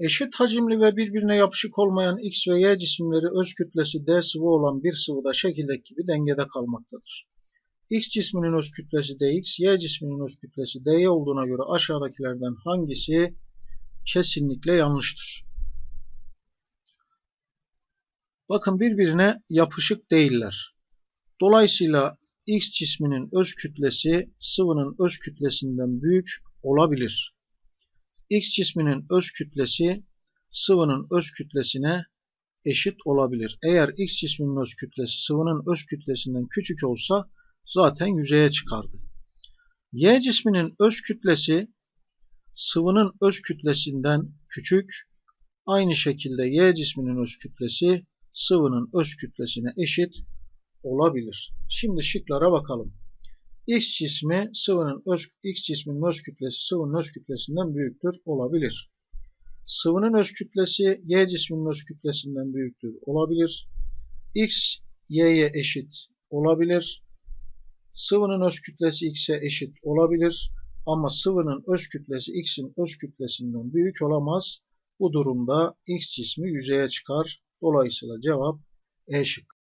Eşit hacimli ve birbirine yapışık olmayan X ve Y cisimleri öz kütlesi D sıvı olan bir sıvıda şekildeki gibi dengede kalmaktadır. X cisminin öz kütlesi dx, Y cisminin öz kütlesi dy olduğuna göre aşağıdakilerden hangisi kesinlikle yanlıştır? Bakın birbirine yapışık değiller. Dolayısıyla X cisminin öz kütlesi sıvının öz kütlesinden büyük olabilir. X cisminin öz kütlesi sıvının öz kütlesine eşit olabilir. Eğer X cisminin öz kütlesi sıvının öz kütlesinden küçük olsa zaten yüzeye çıkardı. Y cisminin öz kütlesi sıvının öz kütlesinden küçük. Aynı şekilde Y cisminin öz kütlesi sıvının öz kütlesine eşit olabilir. Şimdi şıklara bakalım. X cismi sıvının öz, X cisminin öz kütlesi sıvının öz kütlesinden büyüktür olabilir. Sıvının öz kütlesi Y cisminin öz kütlesinden büyüktür olabilir. X Y'ye eşit olabilir. Sıvının öz kütlesi X'e eşit olabilir. Ama sıvının öz kütlesi X'in öz kütlesinden büyük olamaz. Bu durumda X cismi yüzeye çıkar. Dolayısıyla cevap E şıkkı.